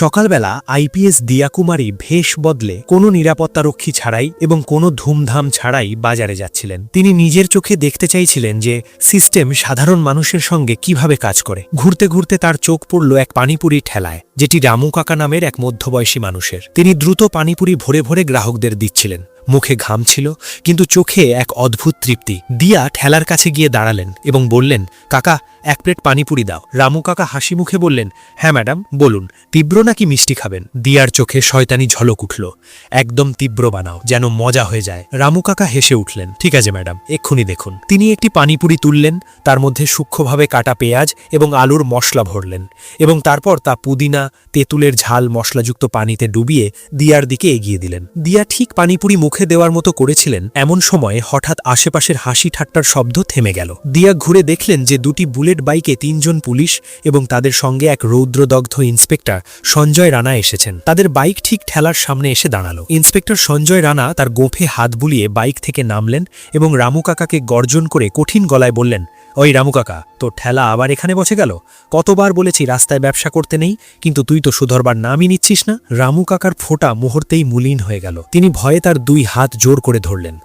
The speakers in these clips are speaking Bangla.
সকালবেলা আইপিএস দিয়াকুমারী ভেষ বদলে কোনো নিরাপত্তারক্ষী ছাড়াই এবং কোনো ধুমধাম ছাড়াই বাজারে যাচ্ছিলেন। তিনি নিজের চোখে দেখতে চাইছিলেন যে সিস্টেম সাধারণ মানুষের সঙ্গে কীভাবে কাজ করে। ঘুরতে ঘুরতে তার চোখ পড়ল এক পানিপুরি ঠেলায়, যেটি রামু কাকা নামের এক মধ্যবয়সী মানুষের। তিনি দ্রুত পানিপুরি ভরে ভরে গ্রাহকদের দিচ্ছিলেন। মুখে ঘাম ছিল, কিন্তু চোখে এক অদ্ভুত তৃপ্তি। দিয়া ঠেলার কাছে গিয়ে দাঁড়ালেন এবং বললেন, কাকা এক প্লেট পানিপুরি দাও। রামু কাকা হাসি মুখে বললেন হ্যাঁ ম্যাডাম, বলুন, তীব্র নাকি মিষ্টি খাবেন? দিয়ার চোখে শয়তানি ঝলক উঠল। একদম তীব্র বানাও, যেন মজা হয়ে যায়। রামু কাকা হেসে উঠলেন, ঠিক আছে ম্যাডাম, এক্ষুনি দেখুন। তিনি একটি পানিপুরি তুললেন, তার মধ্যে সূক্ষ্মভাবে কাটা পেঁয়াজ এবং আলুর মশলা ভরলেন এবং তারপর তা পুদিনা, তেঁতুলের ঝাল মশলাযুক্ত পানিতে ডুবিয়ে দিয়ার দিকে এগিয়ে দিলেন। দিয়া ঠিক পানিপুরি মুখে দেওয়ার মতো করেছিলেন, এমন সময়ে হঠাৎ আশেপাশের হাসি ঠাট্টার শব্দ থেমে গেল। দিয়া ঘুরে দেখলেন যে দুটি বুলেট বাইকে তিনজন পুলিশ এবং তাদের সঙ্গে এক রৌদ্রদগ্ধ ইন্সপেক্টর সঞ্জয় রানা এসেছেন। তাদের বাইক ঠিক ঠেলার সামনে এসে দাঁড়াল। ইন্সপেক্টর সঞ্জয় রানা তার গোফে হাত বুলিয়ে বাইক থেকে নামলেন এবং রামু কাকাকে গর্জন করে কঠিন গলায় বললেন ওই রামু কাকা, তোর ঠেলা আবার এখানে বসে গেল? কতবার বলেছি রাস্তায় ব্যবসা করতে নেই, কিন্তু তুই তো সুধরবার নামই নিচ্ছিস না। রামু কাকার ফোটা মুহূর্তেই মুলিন হয়ে গেল। তিনি ভয়ে তার দুই হাত জোর করে ধরলেন।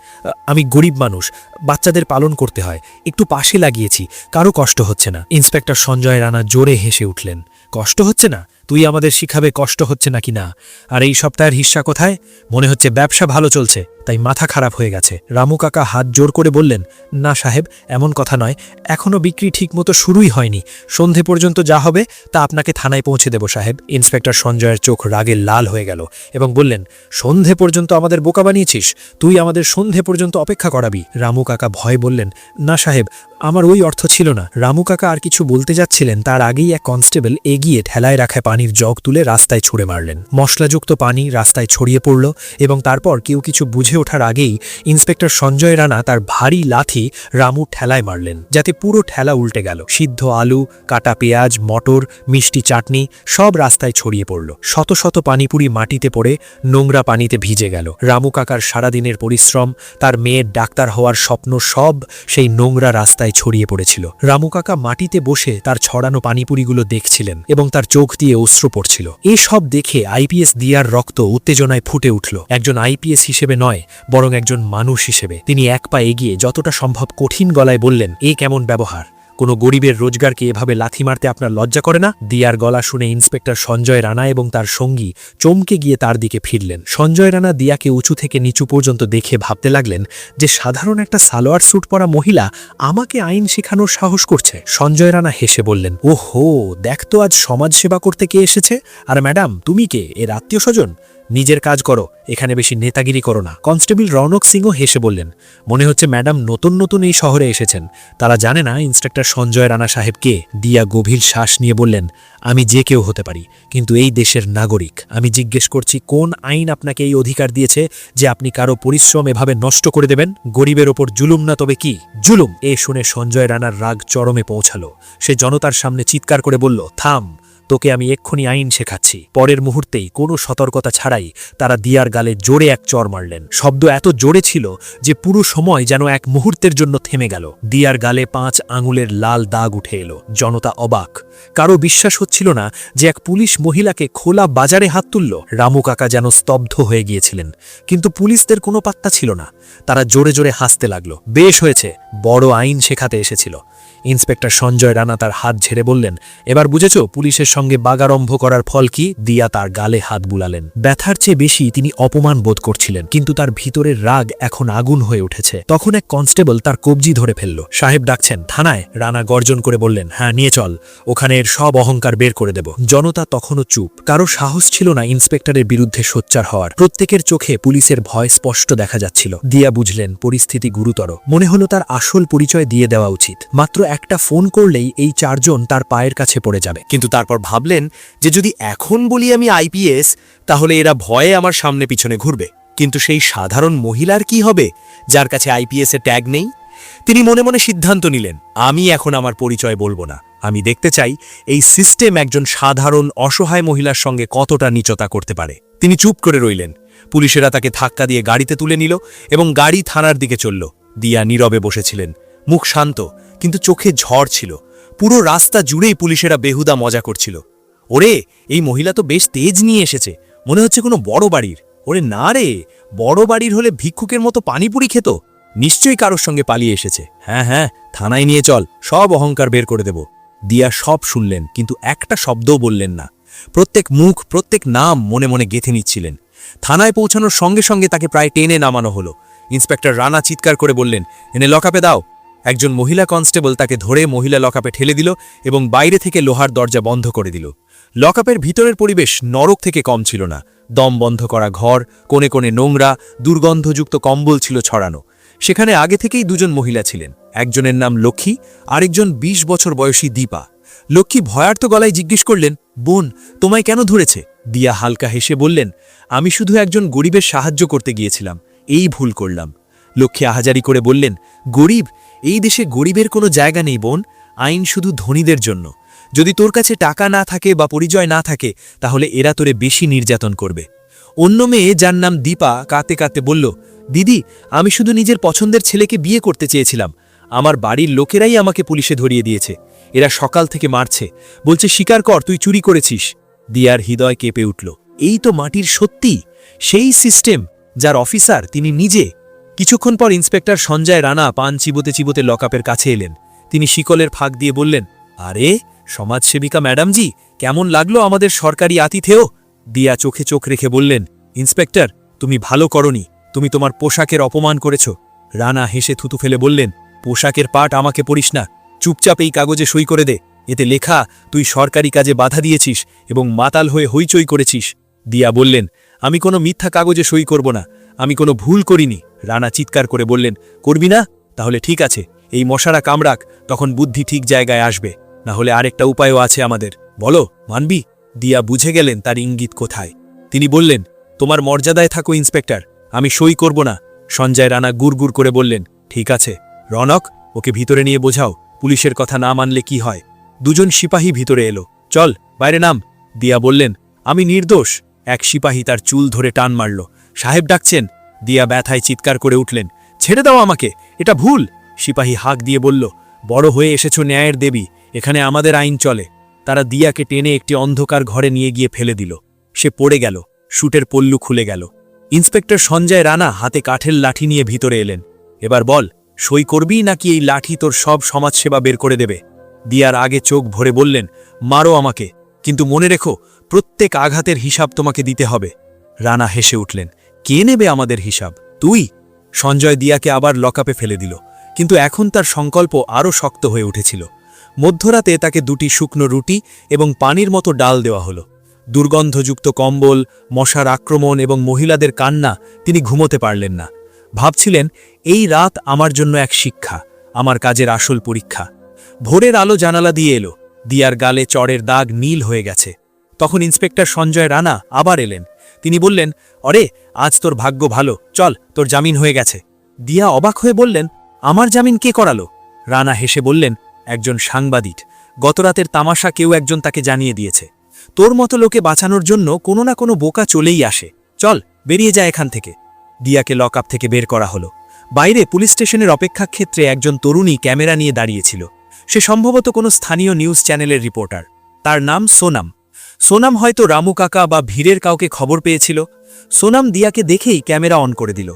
আমি গরিব মানুষ, বাচ্চাদের পালন করতে হয়, একটু পাশে লাগিয়েছি, কারও কষ্ট হচ্ছে না। ইন্সপেক্টর সঞ্জয় রানা জোরে হেসে উঠলেন। কষ্ট হচ্ছে না? তুই আমাদের শিখাবে কষ্ট হচ্ছে নাকি না? আর এই সপ্তাহের হিস্সা কোথায়? মনে হচ্ছে ব্যবসা ভালো চলছে, তাই মাথা খারাপ হয়ে গেছে। রামু কাকা হাত জোর করে বললেন, না সাহেব, এমন কথা নয়। এখনও বিক্রি ঠিকমতো শুরুই হয়নি। সন্ধে পর্যন্ত যা হবে, তা আপনাকে থানায় পৌঁছে দেব সাহেব। ইন্সপেক্টর সঞ্জয়ের চোখ রাগে লাল হয়ে গেল এবং বললেন, সন্ধে পর্যন্ত আমাদের বোকা বানিয়েছিস? তুই আমাদের সন্ধে পর্যন্ত অপেক্ষা করাবি। রামু কাকা ভয় বললেন, না সাহেব, আমার ওই অর্থ ছিল না। রামু কাকা আর কিছু বলতে যাচ্ছিলেন, তার আগেই এক কনস্টেবল এগিয়ে ঠেলায় রাখা পানির জগ তুলে রাস্তায় ছুঁড়ে মারলেন। মশলাযুক্ত পানি রাস্তায় ছড়িয়ে পড়ল এবং তারপর কেউ কিছু বুঝে ওঠার আগেই ইন্সপেক্টর সঞ্জয় রানা তার ভারী লাথি রামু ঠেলায় মারলেন, যাতে পুরো ঠেলা উল্টে গেল। সিদ্ধ আলু, কাটা পেঁয়াজ, মটর, মিষ্টি চাটনি সব রাস্তায় ছড়িয়ে পড়ল। শত শত পানিপুরি মাটিতে পড়ে নোংরা পানিতে ভিজে গেল। রামু কাকার সারাদিনের পরিশ্রম, তার মেয়ের ডাক্তার হওয়ার স্বপ্ন সব সেই নোংরা রাস্তায় ছড়িয়ে পড়েছিল। রামু কাকা মাটিতে বসে তার ছড়ানো পানিপুরিগুলো দেখছিলেন এবং তার চোখ দিয়ে অস্ত্র পড়ছিল। এসব দেখে আইপিএস দিয়ার রক্ত উত্তেজনায় ফুটে উঠল। একজন আইপিএস হিসেবে নয়, বরং একজন মানুষ হিসেবে। তিনি এক পা এগিয়ে যতটা সম্ভব কঠিন গলায় বললেন, এ কেমন ব্যবহার? কোনো গরিবের রোজগারকে এভাবে লাথি মারতে আপনার লজ্জা করে না? দিয়ার গলা শুনে ইন্সপেক্টর সঞ্জয় রানা এবং তার সঙ্গী চমকে গিয়ে তার দিকে ফিরলেন। সঞ্জয় রানা দিয়াকে উঁচু থেকে নিচু পর্যন্ত দেখে ভাবতে লাগলেন যে সাধারণ একটা সালোয়ার স্যুট পরা মহিলা আমাকে আইন শেখানোর সাহস করছে। সঞ্জয় রানা হেসে বললেন ও হো দেখ তো আজ সমাজ সেবা করতে কে এসেছে? আর ম্যাডাম, তুমি কে? এর আত্মীয় স্বজন? নিজের কাজ করো, এখানে বেশি নেতাগিরি করো না। কনস্টেবল রৌনক সিংও হেসে বললেন, মনে হচ্ছে ম্যাডাম নতুন নতুন এই শহরে এসেছেন। তারা জানে না ইন্সপেক্টর সঞ্জয় রানা সাহেব কে? দিয়া গভীর শ্বাস নিয়ে বললেন, আমি যে কেউ হতে পারি, কিন্তু এই দেশের নাগরিক। আমি জিজ্ঞেস করছি, কোন আইন আপনাকে এই অধিকার দিয়েছে যে আপনি কারও পরিশ্রম এভাবে নষ্ট করে দেবেন? গরিবের ওপর জুলুম না তবে কি? জুলুম, এ শুনে সঞ্জয় রানার রাগ চরমে পৌঁছালো। সে জনতার সামনে চিৎকার করে বলল, থাম তোকে আমি এক্ষুনি আইন শেখাচ্ছি। পরের মুহূর্তেই কোনো সতর্কতা ছাড়াই তারা দিয়ার গালে জোরে এক চর মারলেন। শব্দ এত জোরে ছিল যে পুরো সময় যেন এক মুহূর্তের জন্য থেমে গেল। দিয়ার গালে পাঁচ আঙুলের লাল দাগ উঠে এলো। জনতা অবাক। কারও বিশ্বাস হচ্ছিল না যে এক পুলিশ মহিলাকে খোলা বাজারে হাত তুলল। রামু কাকা যেন স্তব্ধ হয়ে গিয়েছিলেন। কিন্তু পুলিশদের কোনো পাত্তা ছিল না। তারা জোরে জোরে হাসতে লাগল। বেশ হয়েছে। বড় আইন শেখাতে এসেছিল। ইন্সপেক্টর সঞ্জয় রানা তার হাত ঝেড়ে বললেন, এবার বুঝেছ পুলিশের সঙ্গে বাগারম্ভ করার ফল কি? দিয়া তার গালে হাত বুলালেন। ব্যথার চেয়ে বেশি তিনি অপমান বোধ করছিলেন, কিন্তু তার ভিতরের রাগ এখন আগুন হয়ে উঠেছে। তখন এক কনস্টেবল তার কবজি ধরে ফেলল। সাহেব ডাকছেন, থানায়? রানা গর্জন করে বললেন হ্যাঁ নিয়ে চল, ওখানে এর সব অহংকার বের করে দেব। জনতা তখনও চুপ। কারও সাহস ছিল না ইন্সপেক্টরের বিরুদ্ধে সোচ্চার হওয়ার। প্রত্যেকের চোখে পুলিশের ভয় স্পষ্ট দেখা যাচ্ছিল। দিয়া বুঝলেন, পরিস্থিতি গুরুতর। মনে হলো তার আসল পরিচয় দিয়ে দেওয়া উচিত। মাত্র একটা ফোন করলেই এই চারজন তার পায়ের কাছে পড়ে যাবে। কিন্তু তারপর ভাবলেন যে যদি এখন বলি আমি আইপিএস তাহলে এরা ভয়ে আমার সামনে পিছনে ঘুরবে। কিন্তু সেই সাধারণ মহিলার কি হবে? যার কাছে আইপিএস এর ট্যাগ নেই? তিনি মনে মনে সিদ্ধান্ত নিলেন, আমি এখন আমার পরিচয় বলব না। আমি দেখতে চাই এই সিস্টেম একজন সাধারণ অসহায় মহিলার সঙ্গে কতটা নিচতা করতে পারে। তিনি চুপ করে রইলেন। পুলিশেরা তাকে ধাক্কা দিয়ে গাড়িতে তুলে নিল এবং গাড়ি থানার দিকে চলল। দিয়া নীরবে বসেছিলেন। মুখ শান্ত। কিন্তু চোখে ঝড় ছিল। পুরো রাস্তা জুড়েই পুলিশেরা বেহুদা মজা করছিল। ওরে, এই মহিলা তো বেশ তেজ নিয়ে এসেছে। মনে হচ্ছে কোনো বড় বাড়ির। ওরে না রে, বড় বাড়ির হলে ভিক্ষুকের মতো পানিপুরি খেত। নিশ্চয়ই কারোর সঙ্গে পালিয়ে এসেছে। হ্যাঁ হ্যাঁ থানায় নিয়ে চল, সব অহংকার বের করে দেব। দিয়া সব শুনলেন, কিন্তু একটা শব্দও বললেন না। প্রত্যেক মুখ, প্রত্যেক নাম মনে মনে গেথে নিচ্ছিলেন। থানায় পৌঁছানোর সঙ্গে সঙ্গে তাকে প্রায় টেনে নামানো হলো। ইন্সপেক্টর রানা চিৎকার করে বললেন, এনে লকাপে দাও। একজন মহিলা কনস্টেবল তাকে ধরে মহিলা লকআপে ঠেলে দিল এবং বাইরে থেকে লোহার দরজা বন্ধ করে দিল। লকআপের ভিতরের পরিবেশ নরক থেকে কম ছিল না। দম বন্ধ করা ঘর, কোণে কোণে নোংরা, দুর্গন্ধযুক্ত কম্বল ছিল ছড়ানো। সেখানে আগে থেকেই দুজন মহিলা ছিলেন। একজনের নাম লক্ষ্মী, আরেকজন ২০ বছর বয়সী দীপা। লক্ষ্মী ভয়ার্ত গলায় জিজ্ঞেস করলেন, বোন, তোমায় কেন ধরেছে? দিয়া হালকা হেসে বললেন, আমি শুধু একজন গরিবের সাহায্য করতে গিয়েছিলাম। এই ভুল করলাম। লক্ষ্মী আহাজারি করে বললেন, গরিব এই দেশে গরিবের কোনো জায়গা নেই, বোন। আইন শুধু ধনীদের জন্য। যদি তোর কাছে টাকা না থাকে বা পরিচয় না থাকে, তাহলে এরা তোরে বেশি নির্যাতন করবে। অন্য মেয়ে, যার নাম দীপা কাতে কাতে বলল, দিদি, আমি শুধু নিজের পছন্দের ছেলেকে বিয়ে করতে চেয়েছিলাম। আমার বাড়ির লোকেরাই আমাকে পুলিশে ধরিয়ে দিয়েছে। এরা সকাল থেকে মারছে। বলছে স্বীকার কর, তুই চুরি করেছিস। দিয়ার হৃদয় কেঁপে উঠল। এই তো মাটির সত্যি। সেই সিস্টেম, যার অফিসার, তিনি নিজে কিছুক্ষণ পর ইন্সপেক্টর সঞ্জয় রানা পান চিবোতে চিবোতে লকআপের কাছে এলেন। তিনি শিকলের ফাঁক দিয়ে বললেন, আরে, সমাজসেবিকা ম্যাডামজি, কেমন লাগল আমাদের সরকারি আতিথেয়? দিয়া চোখে চোখ রেখে বললেন, ইন্সপেক্টর, তুমি ভালো করনি, তুমি তোমার পোশাকের অপমান করেছ। রানা হেসে থুতু ফেলে বললেন, পোশাকের পাট আমাকে পড়িস না, চুপচাপ এই কাগজে সই করে দে, এতে লেখা, তুই সরকারি কাজে বাধা দিয়েছিস এবং মাতাল হয়ে হইচই করেছিস। দিয়া বললেন আমি কোনো মিথ্যা কাগজে সই করব না। আমি কোনো ভুল করিনি। রানা চিৎকার করে বললেন, করবি না? তাহলে ঠিক আছে। এই মশারা কামড়াক, তখন বুদ্ধি ঠিক জায়গায় আসবে। না হলে আরেকটা উপায়ও আছে আমাদের। বলো, মানবি? দিয়া বুঝে গেলেন তার ইঙ্গিত কোথায়। তিনি বললেন, তোমার মর্যাদায় থাকো, ইন্সপেক্টর। আমি সই করব না। সঞ্জয় রানা গুড় করে বললেন, ঠিক আছে। রনক, ওকে ভিতরে নিয়ে বোঝাও। পুলিশের কথা না মানলে কি হয়? দুজন সিপাহী ভিতরে এলো। চল, বাইরে নাম। দিয়া বললেন, আমি নির্দোষ। এক সিপাহী তার চুল ধরে টান মারল। সাহেব ডাকছেন। দিয়া ব্যথায় চিৎকার করে উঠলেন। ছেড়ে দাও আমাকে, এটা ভুল! সিপাহী হাঁক দিয়ে বলল, বড় হয়ে এসেছ ন্যায়ের দেবী, এখানে আমাদের আইন চলে। তারা দিয়াকে টেনে একটি অন্ধকার ঘরে নিয়ে গিয়ে ফেলে দিল। সে পড়ে গেল শুটের পল্লু খুলে গেল। ইন্সপেক্টর সঞ্জয় রানা হাতে কাঠের লাঠি নিয়ে ভিতরে এলেন। এবার বল, সই করবি নাকি এই লাঠি তোর সব সমাজসেবা বের করে দেবে? দিয়ার আগে চোখ ভরে বললেন, মারো আমাকে, কিন্তু মনে রেখো প্রত্যেক আঘাতের হিসাব তোমাকে দিতে হবে। রানা হেসে উঠলেন, কে নেবে আমাদের হিসাব? তুই? সঞ্জয় দিয়াকে আবার লকআপে ফেলে দিল, কিন্তু এখন তার সংকল্প আরও শক্ত হয়ে উঠেছিল। মধ্যরাতে তাকে দুটি শুকনো রুটি এবং পানির মতো ডাল দেওয়া হলো। দুর্গন্ধযুক্ত কম্বল, মশার আক্রমণ এবং মহিলাদের কান্না তিনি ঘুমোতে পারলেন না। ভাবছিলেন, এই রাত আমার জন্য এক শিক্ষা, আমার কাজের আসল পরীক্ষা। ভোরের আলো জানালা দিয়ে এলো, দিয়ার গালে চড়ের দাগ নীল হয়ে গেছে। তখন ইন্সপেক্টর সঞ্জয় রানা আবার এলেন। তিনি বললেন, অরে, আজ তোর ভাগ্য ভালো। চল, তোর জামিন হয়ে গেছে। দিয়া অবাক হয়ে বললেন, আমার জামিন কে করালো? রানা হেসে বললেন, একজন সাংবাদিক। গতরাতের তামাশা কেউ একজন তাকে জানিয়ে দিয়েছে। তোর মতো লোকে বাঁচানোর জন্য কোনো না কোনো বোকা চলেই আসে। চল, বেরিয়ে যায় এখান থেকে। দিয়াকে লকআপ থেকে বের করা হলো। বাইরে পুলিশ স্টেশনের অপেক্ষা ক্ষেত্রে একজন তরুণী ক্যামেরা নিয়ে দাঁড়িয়েছিল সে সম্ভবত কোনো স্থানীয় নিউজ চ্যানেলের রিপোর্টার। তার নাম সোনাম। সোনাম হয়তো রামু কাকা বা ভিড়ের কাউকে খবর পেয়েছিল। সোনাম দিয়াকে দেখেই ক্যামেরা অন করে দিল।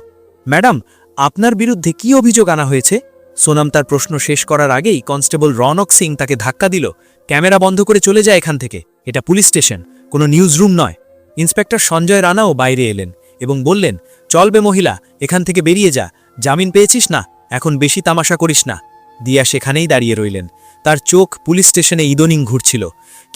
ম্যাডাম, আপনার বিরুদ্ধে কি অভিযোগ আনা হয়েছে? সোনাম তার প্রশ্ন শেষ করার আগেই কনস্টেবল রনক সিং তাকে ধাক্কা দিল। ক্যামেরা বন্ধ করে চলে যায় এখান থেকে। এটা পুলিশ স্টেশন, কোনো নিউজ রুম নয়। ইন্সপেক্টর সঞ্জয় রানাও বাইরে এলেন এবং বললেন চলবে মহিলা, এখান থেকে বেরিয়ে যা। জামিন পেয়েছিস না, এখন বেশি তামাশা করিস না। দিয়া সেখানেই দাঁড়িয়ে রইলেন। তার চোখ পুলিশ স্টেশনে ইদনিং ঘুরছিল।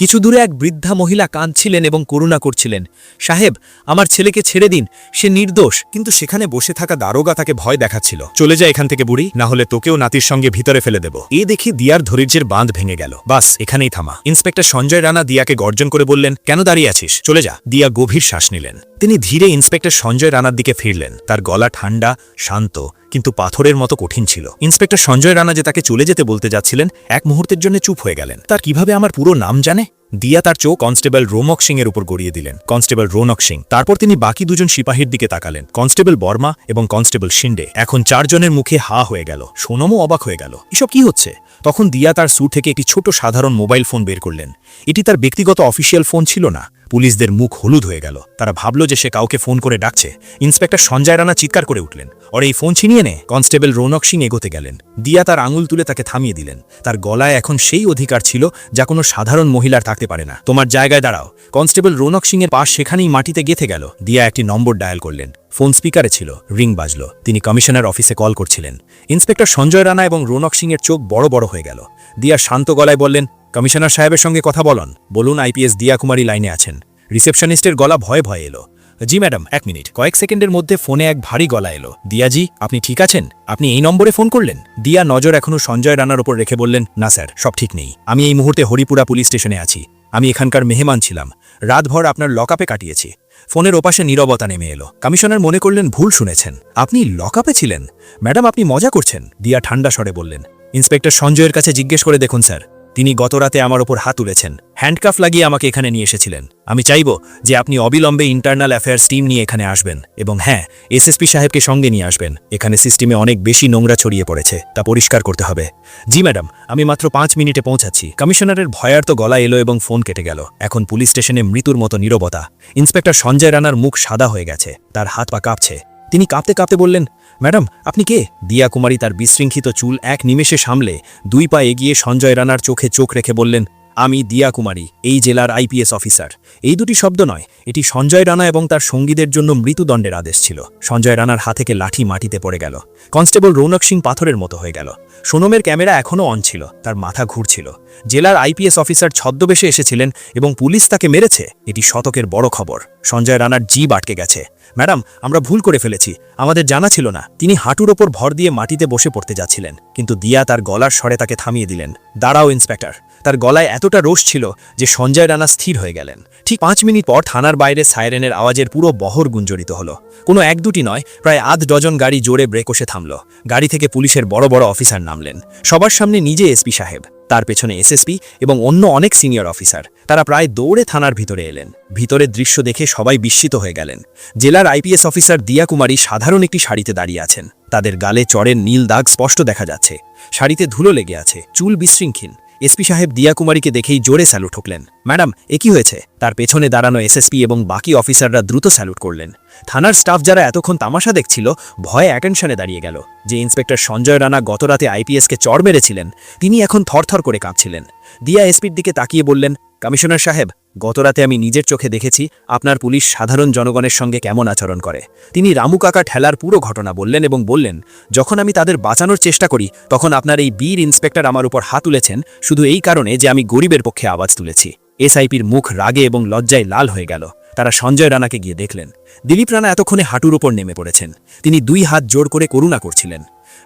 কিছু দূরে এক বৃদ্ধা মহিলা কাঁদছিলেন এবং করুণা করছিলেন। সাহেব, আমার ছেলেকে ছেড়ে দিন, সে নির্দোষ, কিন্তু সেখানে বসে থাকা দারোগা তাকে ভয় দেখাচ্ছিল। চলে যায় এখান থেকে বুড়ি, না হলে তোকেও নাতির সঙ্গে ভিতরে ফেলে দেব। এ দেখে দিয়ার ধৈর্যের বাঁধ ভেঙে গেল। বাস, এখানেই থামা। ইন্সপেক্টর সঞ্জয় রানা দিয়াকে গর্জন করে বললেন, কেন দাঁড়িয়ে আছিস? চলে যা। দিয়া গভীর শ্বাস নিলেন। তিনি ধীরে ইন্সপেক্টর সঞ্জয় রানার দিকে ফিরলেন। তার গলা ঠান্ডা, শান্ত। কিন্তু পাথরের মতো কঠিন ছিল। ইন্সপেক্টর সঞ্জয় রানা যে তাকে চলে যেতে বলতে যাচ্ছিলেন, এক মুহূর্তের জন্য চুপ হয়ে গেলেন। তার কীভাবে আমার পুরো নাম জানে? দিয়া তার চোখ কনস্টেবল রোমক সিং এর উপর গড়িয়ে দিলেন। কনস্টেবল রৌনক সিং। তারপর তিনি বাকি দুজন সিপাহীর দিকে তাকালেন। কনস্টেবল বর্মা এবং কনস্টেবল শিন্ডে। এখন চারজনের মুখে হা হয়ে গেল। সোনমও অবাক হয়ে গেল। এসব কি হচ্ছে? তখন দিয়া তার স্যুট থেকে একটি ছোট সাধারণ মোবাইল ফোন বের করলেন। এটি তার ব্যক্তিগত অফিসিয়াল ফোন ছিল না। পুলিশদের মুখ হলুদ হয়ে গেল। তারা ভাবল যে সে কাউকে ফোন করে ডাকছে। ইন্সপেক্টর সঞ্জয় রানা চিৎকার করে উঠলেন। ওর এই ফোন ছিনিয়ে নে। কনস্টেবল রৌনক সিং এগোতে গেলেন। দিয়া তার আঙুল তুলে তাকে থামিয়ে দিলেন। তার গলায় এখন সেই অধিকার ছিল যা কোনো সাধারণ মহিলার থাকতে পারে না। তোমার জায়গায় দাঁড়াও। কনস্টেবল রৌনক সিং এর পাশ সেখানেই মাটিতে গেথে গেল। দিয়া একটি নম্বর ডায়াল করলেন। ফোন স্পিকারে ছিল। রিং বাজল। তিনি কমিশনার অফিসে কল করছিলেন। ইন্সপেক্টর সঞ্জয় রানা এবং রৌনক সিং এর চোখ বড় বড় হয়ে গেল। দিয়া শান্ত গলায় বললেন কমিশনার সাহেবের সঙ্গে কথা বলন। বলুন, আইপিএস দিয়া কুমারী লাইনে আছেন। রিসেপশনিস্টের গলা ভয়ে ভয়ে এলো। জি, ম্যাডাম, এক মিনিট। কয়েক সেকেন্ডের মধ্যে ফোনে এক ভারী গলা এলো। দিয়াজি, আপনি ঠিক আছেন? আপনি এই নম্বরে ফোন করলেন? দিয়া নজর এখনও সঞ্জয় রানার ওপর রেখে বললেন, না, স্যার, সব ঠিক নেই। আমি এই মুহূর্তে হরিপুরা পুলিশ স্টেশনে আছি। আমি এখানকার মেহমান ছিলাম। রাতভর আপনার লকআপে কাটিয়েছি। ফোনের ওপাশে নীরবতা নেমে এলো। কমিশনার মনে করলেন ভুল শুনেছেন। আপনি লকআপে ছিলেন? ম্যাডাম, আপনি মজা করছেন? দিয়া ঠান্ডা স্বরে বললেন। ইন্সপেক্টর সঞ্জয়ের কাছে জিজ্ঞেস করে দেখুন, স্যার। তিনি গতরাতে আমার ওপর হাত তুলেছেন। হ্যান্ডকাফ লাগিয়ে আমাকে এখানে নিয়ে এসেছিলেন। আমি চাইব যে আপনি অবিলম্বে ইন্টারনাল অ্যাফেয়ার্স টিম নিয়ে এখানে আসবেন এবং হ্যাঁ এসএসপি সাহেবকে সঙ্গে নিয়ে আসবেন। এখানে সিস্টেমে অনেক বেশি নোংরা ছড়িয়ে পড়েছে, তা পরিষ্কার করতে হবে। জি ম্যাডাম, আমি মাত্র পাঁচ মিনিটে পৌঁছাচ্ছি। কমিশনারের ভয়ার্ত গলা এলো এবং ফোন কেটে গেল। এখন পুলিশ স্টেশনে মৃত্যুর মতো নীরবতা। ইন্সপেক্টর সঞ্জয় রানার মুখ সাদা হয়ে গেছে, তার হাত পা কাঁপছে। তিনি কাঁপতে কাঁপতে বললেন ম্যাডাম, আপনি কে? দিয়া কুমারী তার বিশৃঙ্খিত চুল এক নিমেষে সামলে, দুই পা এগিয়ে সঞ্জয় রানার চোখে চোখ রেখে বললেন আমি দিয়া কুমারী এই জেলার আইপিএস অফিসার। এই দুটি শব্দ নয়, এটি সঞ্জয় রানা এবং তার সঙ্গীদের জন্য মৃত্যুদণ্ডের আদেশ ছিল। সঞ্জয় রানার হাত থেকে লাঠি মাটিতে পড়ে গেল। কনস্টেবল রৌনক সিং পাথরের মতো হয়ে গেল। সোনমের ক্যামেরা এখনও অন ছিল, তার মাথা ঘুরছিল। জেলার আইপিএস অফিসার ছদ্মবেশে এসেছিলেন এবং পুলিশ তাকে মেরেছে, এটি শতকের বড় খবর। সঞ্জয় রানার জিভ আটকে গেছে। ম্যাডাম, আমরা ভুল করে ফেলেছি। আমাদের জানা ছিল না। তিনি হাঁটুর ওপর ভর দিয়ে মাটিতে বসে পড়তে যাচ্ছিলেন, কিন্তু দিয়া তার গলার স্বরে তাকে থামিয়ে দিলেন। দাঁড়াও, ইন্সপেক্টর। তার গলায় এতটা রোষ ছিল যে সঞ্জয় রানা স্থির হয়ে গেলেন। ঠিক পাঁচ মিনিট পর থানার বাইরে সাইরেনের আওয়াজের পুরো বহর গুঞ্জরিত হলো। কোনো এক দুটি নয়, প্রায় আধ ডজন গাড়ি জোরে ব্রেক কষে থামল। গাড়ি থেকে পুলিশের বড় বড় অফিসার নামলেন। সবার সামনে নিজে এসপি সাহেব, তার পেছনে এসএসপি এবং অন্য অনেক সিনিয়র অফিসার। তারা প্রায় দৌড়ে থানার ভিতরে এলেন। ভিতরের দৃশ্য দেখে সবাই বিস্মিত হয়ে গেলেন। জেলার আইপিএস অফিসার দিয়া কুমারী সাধারণ একটি শাড়িতে দাঁড়িয়ে আছেন। তাদের গালে চড়ের নীল দাগ স্পষ্ট দেখা যাচ্ছে। শাড়িতে ধুলো লেগে আছে, চুল বিশৃঙ্খীন। এসপি সাহেব দিয়া কুমারীকে দেখেই জোরে স্যালুট ঠুকলেন। ম্যাডাম, এ কি হয়েছে? তার পেছনে দাঁড়ানো এসএসপি এবং বাকি অফিসাররা দ্রুত স্যালুট করলেন। থানার স্টাফ যারা এতক্ষণ তামাশা দেখছিল, ভয়ে অ্যাটেনশনে দাঁড়িয়ে গেল। যে ইন্সপেক্টর সঞ্জয় রানা গতরাতে আইপিএসকে চড় মেরেছিলেন, তিনি এখন থরথর করে কাঁপছিলেন। দিয়া এসপির দিকে তাকিয়ে বললেন কমিশনার সাহেব, গতরাতে আমি নিজের চোখে দেখেছি আপনার পুলিশ সাধারণ জনগণের সঙ্গে কেমন আচরণ করে। তিনি রামু কাকা ঠেলার পুরো ঘটনা বললেন এবং বললেন, যখন আমি তাদের বাঁচানোর চেষ্টা করি, তখন আপনার এই বীর ইন্সপেক্টর আমার উপর হাত তুলেছেন, শুধু এই কারণে যে আমি গরিবের পক্ষে আওয়াজ তুলেছি। এসআইপির মুখ রাগে এবং লজ্জায় লাল হয়ে গেল। তারা সঞ্জয় রানাকে গিয়ে দেখলেন। দিলীপ রানা এতক্ষণে হাঁটুর ওপর নেমে পড়েছেন। তিনি দুই হাত জোর করে করুণা করছিলেন।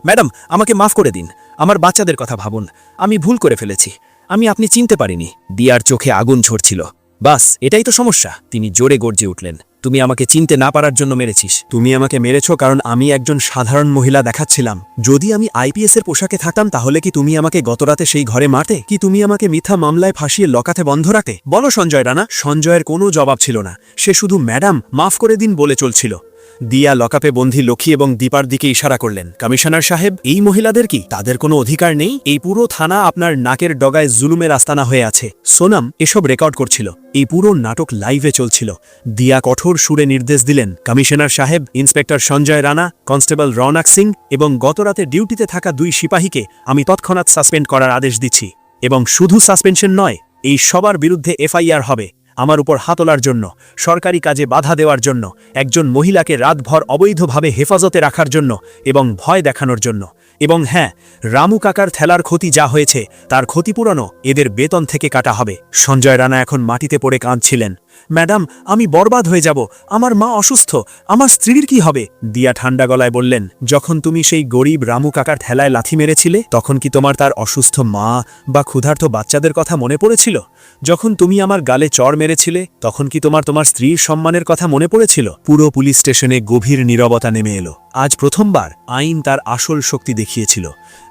ম্যাডাম, আমাকে মাফ করে দিন। আমার বাচ্চাদের কথা ভাবুন। আমি ভুল করে ফেলেছি। আমি আপনি চিনতে পারিনি। দিয়ার চোখে আগুন ঝরছিল। বাস, এটাই তো সমস্যা। তিনি জোরে গর্জে উঠলেন, তুমি আমাকে চিনতে না পারার জন্য মেরেছিস। তুমি আমাকে মেরেছ কারণ আমি একজন সাধারণ মহিলা দেখাচ্ছিলাম। যদি আমি আইপিএস এর পোশাকে থাকতাম, তাহলে কি তুমি আমাকে গতরাতে সেই ঘরে মারতে? কি তুমি আমাকে মিথ্যা মামলায় ফাঁসিয়ে লকাতে বন্ধ রাখতে? বলো সঞ্জয় রানা, সঞ্জয়ের কোনো জবাব ছিল না। সে শুধু, ম্যাডাম, মাফ করে দিন বলে চলছিল। দিয়া লকাপে বন্ধি লক্ষ্মী এবং দীপার দিকে ইশারা করলেন। কমিশনার সাহেব, এই মহিলাদের কি? তাদের কোনো অধিকার নেই? এই পুরো থানা আপনার নাকের ডগায় জুলুমের আস্তানা হয়ে আছে। সোনাম, এসব রেকর্ড করছিল। এই পুরো নাটক লাইভে চলছিল। দিয়া কঠোর সুরে নির্দেশ দিলেন, কমিশনার সাহেব, ইন্সপেক্টর সঞ্জয় রানা, কনস্টেবল রওনাক সিং এবং গতরাতে ডিউটিতে থাকা দুই সিপাহীকে আমি তৎক্ষণাৎ সাসপেন্ড করার আদেশ দিচ্ছি। এবং শুধু সাসপেনশন নয়, এই সবার বিরুদ্ধে এফআইআর হবে। আমার উপর হাতলার জন্য, সরকারি কাজে বাধা দেওয়ার জন্য, একজন মহিলাকে রাতভর অবৈধভাবে হেফাজতে রাখার জন্য এবং ভয় দেখানোর জন্য। এবং হ্যাঁ রামু কাকার থেলার ক্ষতি যা হয়েছে, তার ক্ষতিপূরণও এদের বেতন থেকে কাটা হবে। সঞ্জয় রানা এখন মাটিতে পড়ে কাঁদছিলেন। ম্যাডাম, আমি বরবাদ হয়ে যাব, আমার মা অসুস্থ, আমার স্ত্রীর কি হবে? দিয়া ঠান্ডা গলায় বললেন, যখন তুমি সেই গরিব রামু কাকার থেলায় লাথি মেরেছিলে, তখন কি তোমার তার অসুস্থ মা বা ক্ষুধার্ত বাচ্চাদের কথা মনে পড়েছিল? যখন তুমি আমার গালে চড় মেরেছিলে, তখন কি তোমার তোমার স্ত্রীর সম্মানের কথা মনে পড়েছিল? পুরো পুলিশ স্টেশনে গভীর নীরবতা নেমে এলো। আজ প্রথমবার আইন তার আসল শক্তি দেখিয়েছিল।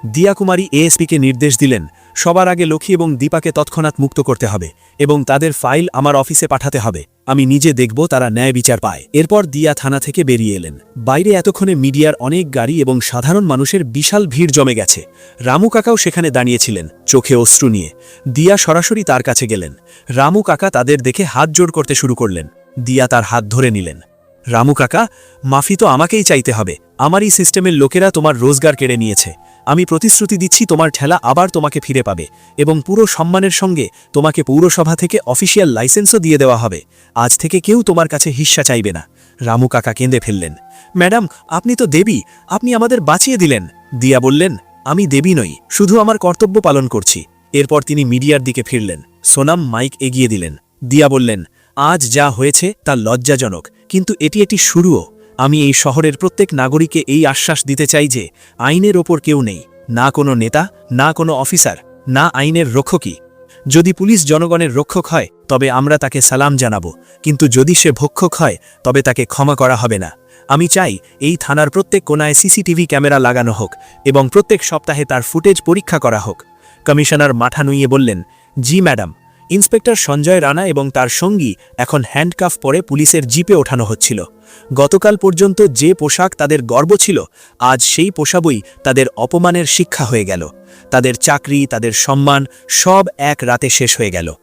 দিয়াকুমারী এএসপিকে নির্দেশ দিলেন, সবার আগে লক্ষ্মী এবং দীপাকে তৎক্ষণাৎ মুক্ত করতে হবে এবং তাদের ফাইল আমার অফিসে পাঠাতে হবে। আমি নিজে দেখব তারা ন্যায় বিচার পায়। এরপর দিয়া থানা থেকে বেরিয়ে এলেন। বাইরে এতক্ষণে মিডিয়ার অনেক গাড়ি এবং সাধারণ মানুষের বিশাল ভিড় জমে গেছে। রামু কাকাও সেখানে দাঁড়িয়েছিলেন, চোখে অশ্রু নিয়ে। দিয়া সরাসরি তার কাছে গেলেন। রামু কাকা তাদের দেখে হাত জোর করতে শুরু করলেন। দিয়া তার হাত ধরে নিলেন। রামু কাকা, মাফি তো আমাকেই চাইতে হবে। আমারই সিস্টেমের লোকেরা তোমার রোজগার কেড়ে নিয়েছে। আমি প্রতিশ্রুতি দিচ্ছি তোমার ঠেলা আবার তোমাকে ফিরে পাবে এবং পুরো সম্মানের সঙ্গে তোমাকে পৌরসভা থেকে অফিসিয়াল লাইসেন্সও দিয়ে দেওয়া হবে। আজ থেকে কেউ তোমার কাছে হিস্সা চাইবে না। রামু কাকা কেঁদে ফেললেন। ম্যাডাম, আপনি তো দেবী, আপনি আমাদের বাঁচিয়ে দিলেন। দিয়া বললেন, আমি দেবী নই, শুধু আমার কর্তব্য পালন করছি। এরপর তিনি মিডিয়ার দিকে ফিরলেন। সোনাম মাইক এগিয়ে দিলেন। দিয়া বললেন, আজ যা হয়েছে তা লজ্জাজনক, কিন্তু এটি একটি শুরুও। আমি এই শহরের প্রত্যেক নাগরিককে এই আশ্বাস দিতে চাই যে আইনের ওপর কেউ নেই, না কোনো নেতা, না কোনো অফিসার, না আইনের রক্ষকই। যদি পুলিশ জনগণের রক্ষক হয়, তবে আমরা তাকে সালাম জানাব, কিন্তু যদি সে ভক্ষক হয়, তবে তাকে ক্ষমা করা হবে না। আমি চাই এই থানার প্রত্যেক কোনায় সিসিটিভি ক্যামেরা লাগানো হোক এবং প্রত্যেক সপ্তাহে তার ফুটেজ পরীক্ষা করা হোক। কমিশনার মাথা নুইয়ে বললেন, জি, ম্যাডাম। ইন্সপেক্টর সঞ্জয় রানা এবং তার সঙ্গী এখন হ্যান্ডকাফ পরে পুলিশের জিপে ওঠানো হচ্ছিল। গতকাল পর্যন্ত যে পোশাক তাদের গর্ব ছিল, আজ সেই পোশাবই তাদের অপমানের শিক্ষা হয়ে গেল। তাদের চাকরি, তাদের সম্মান সব এক রাতে শেষ হয়ে গেল।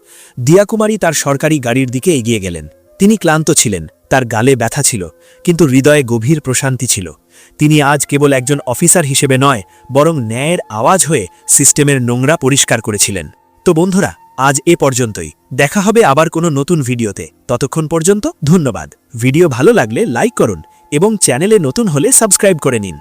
দিয়াকুমারী তার সরকারি গাড়ির দিকে এগিয়ে গেলেন। তিনি ক্লান্ত ছিলেন, তার গালে ব্যথা ছিল, কিন্তু হৃদয়ে গভীর প্রশান্তি ছিল। তিনি আজ কেবল একজন অফিসার হিসেবে নয়, বরং ন্যায়ের আওয়াজ হয়ে সিস্টেমের নোংরা পরিষ্কার করেছিলেন। তো বন্ধুরা আজ এ পর্যন্তই। দেখা হবে আবার কোনো নতুন ভিডিওতে। ততক্ষণ পর্যন্ত ধন্যবাদ। ভিডিও ভালো লাগলে লাইক করুন এবং চ্যানেলে নতুন হলে সাবস্ক্রাইব করে নিন।